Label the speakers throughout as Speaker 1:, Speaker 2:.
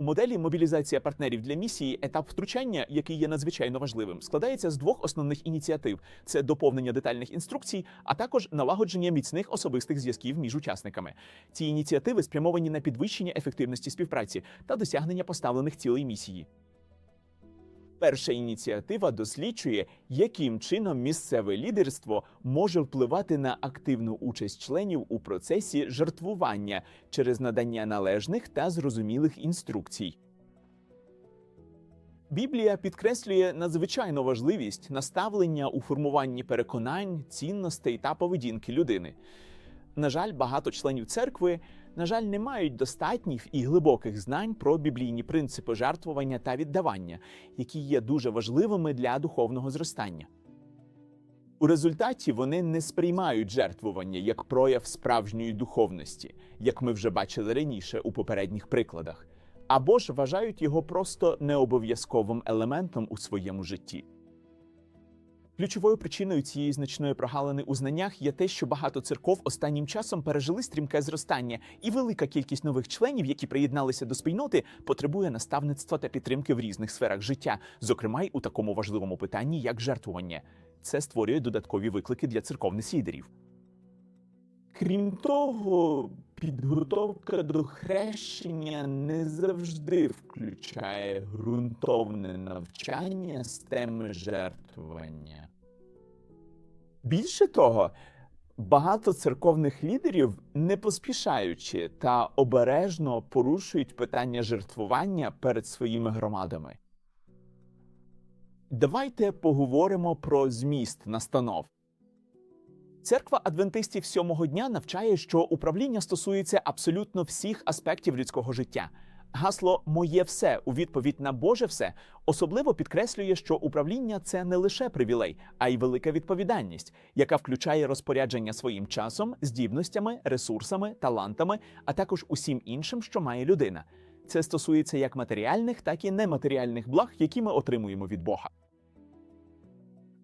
Speaker 1: У моделі мобілізація партнерів для місії етап втручання, який є надзвичайно важливим, складається з двох основних ініціатив: це доповнення детальних інструкцій, а також налагодження міцних особистих зв'язків між учасниками. Ці ініціативи спрямовані на підвищення ефективності співпраці та досягнення поставлених цілей місії. Перша ініціатива досліджує, яким чином місцеве лідерство може впливати на активну участь членів у процесі жертвування через надання належних та зрозумілих інструкцій. Біблія підкреслює надзвичайну важливість наставлення у формуванні переконань, цінностей та поведінки людини. На жаль, багато членів церкви, на жаль, не мають достатніх і глибоких знань про біблійні принципи жертвування та віддавання, які є дуже важливими для духовного зростання. У результаті вони не сприймають жертвування як прояв справжньої духовності, як ми вже бачили раніше у попередніх прикладах, або ж вважають його просто необов'язковим елементом у своєму житті. Ключовою причиною цієї значної прогалини у знаннях є те, що багато церков останнім часом пережили стрімке зростання, і велика кількість нових членів, які приєдналися до спільноти, потребує наставництва та підтримки в різних сферах життя, зокрема й у такому важливому питанні, як жертвування. Це створює додаткові виклики для церковних лідерів. Крім того, підготовка до хрещення не завжди включає ґрунтовне навчання з теми жертвування. Більше того, багато церковних лідерів, не поспішаючи та обережно порушують питання жертвування перед своїми громадами. Давайте поговоримо про зміст настанов. Церква адвентистів сьомого дня навчає, що управління стосується абсолютно всіх аспектів людського життя. Гасло Моє все у відповідь на Боже все особливо підкреслює, що управління це не лише привілей, а й велика відповідальність, яка включає розпорядження своїм часом, здібностями, ресурсами, талантами, а також усім іншим, що має людина. Це стосується як матеріальних, так і нематеріальних благ, які ми отримуємо від Бога.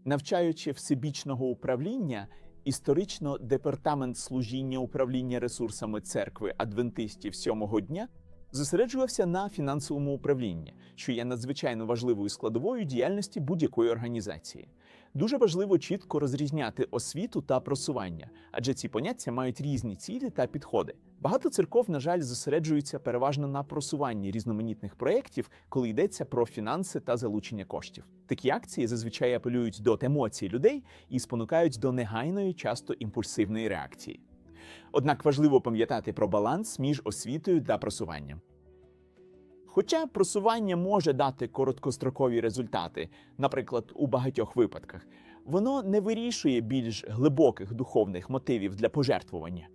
Speaker 1: Навчаючи всебічного управління, історично департамент служіння управління ресурсами церкви адвентистів сьомого дня зосереджувався на фінансовому управлінні, що є надзвичайно важливою складовою діяльності будь-якої організації. Дуже важливо чітко розрізняти освіту та просування, адже ці поняття мають різні цілі та підходи. Багато церков, на жаль, зосереджуються переважно на просуванні різноманітних проєктів, коли йдеться про фінанси та залучення коштів. Такі акції зазвичай апелюють до емоцій людей і спонукають до негайної, часто імпульсивної реакції. Однак важливо пам'ятати про баланс між освітою та просуванням. Хоча просування може дати короткострокові результати, наприклад, у багатьох випадках, воно не вирішує більш глибоких духовних мотивів для пожертвування.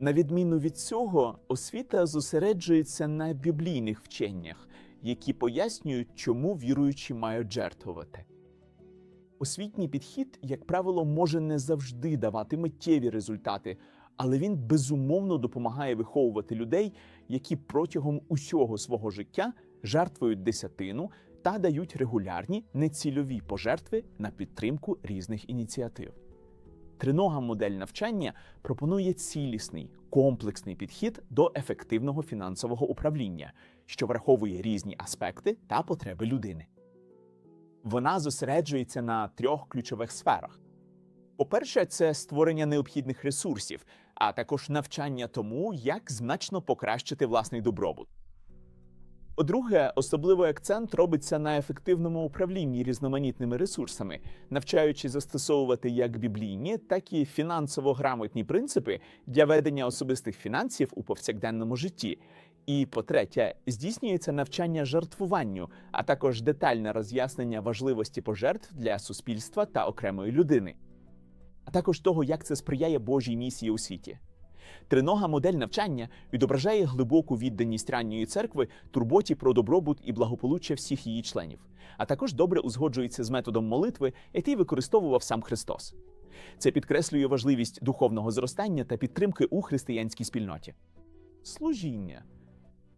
Speaker 1: На відміну від цього, освіта зосереджується на біблійних вченнях, які пояснюють, чому віруючі мають жертвувати. Освітній підхід, як правило, може не завжди давати миттєві результати, але він безумовно допомагає виховувати людей, які протягом усього свого життя жертвують десятину та дають регулярні нецільові пожертви на підтримку різних ініціатив. Тринога модель навчання пропонує цілісний комплексний підхід до ефективного фінансового управління, що враховує різні аспекти та потреби людини. Вона зосереджується на трьох ключових сферах. По-перше, це створення необхідних ресурсів, а також навчання тому, як значно покращити власний добробут. По-друге, особливий акцент робиться на ефективному управлінні різноманітними ресурсами, навчаючи застосовувати як біблійні, так і фінансово грамотні принципи для ведення особистих фінансів у повсякденному житті. І по-третє, здійснюється навчання жертвуванню, а також детальне роз'яснення важливості пожертв для суспільства та окремої людини, а також того, як це сприяє Божій місії у світі. Тринога модель навчання відображає глибоку відданість ранньої церкви турботі про добробут і благополуччя всіх її членів, а також добре узгоджується з методом молитви, який використовував сам Христос. Це підкреслює важливість духовного зростання та підтримки у християнській спільноті. Служіння.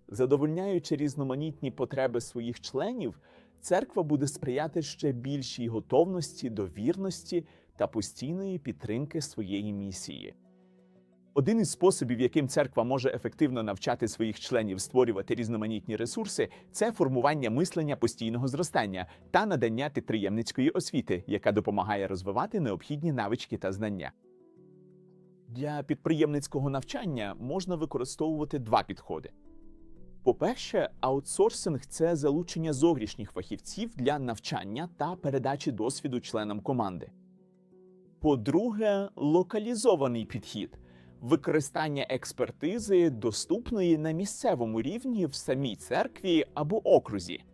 Speaker 1: Задовольняючи різноманітні потреби своїх членів, церква буде сприяти ще більшій готовності до вірності та постійної підтримки своєї місії. Один із способів, яким церква може ефективно навчати своїх членів створювати різноманітні ресурси, це формування мислення постійного зростання та надання підприємницької освіти, яка допомагає розвивати необхідні навички та знання. Для підприємницького навчання можна використовувати два підходи. По-перше, аутсорсинг це залучення зовнішніх фахівців для навчання та передачі досвіду членам команди. По-друге, локалізований підхід використання експертизи, доступної на місцевому рівні в самій церкві або окрузі.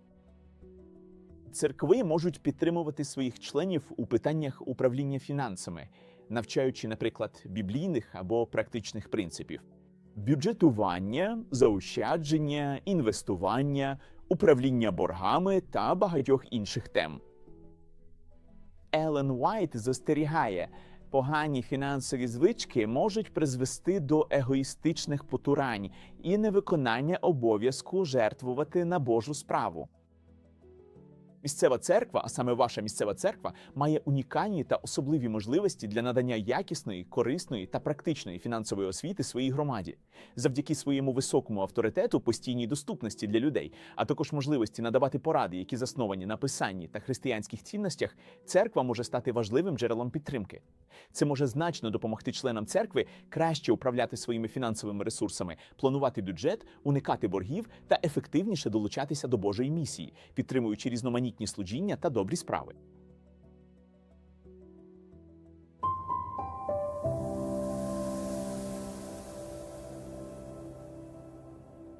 Speaker 1: Церкви можуть підтримувати своїх членів у питаннях управління фінансами, навчаючи, наприклад, біблійних або практичних принципів бюджетування, заощадження, інвестування, управління боргами та багатьох інших тем. Елен Уайт застерігає, погані фінансові звички можуть призвести до егоїстичних потурань і невиконання обов'язку жертвувати на Божу справу. Місцева церква, а саме ваша місцева церква, має унікальні та особливі можливості для надання якісної, корисної та практичної фінансової освіти своїй громаді. Завдяки своєму високому авторитету, постійній доступності для людей, а також можливості надавати поради, які засновані на писанні та християнських цінностях, церква може стати важливим джерелом підтримки. Це може значно допомогти членам церкви краще управляти своїми фінансовими ресурсами, планувати бюджет, уникати боргів та ефективніше долучатися до Божої місії, підтримуючи різноманітні служіння та добрі справи.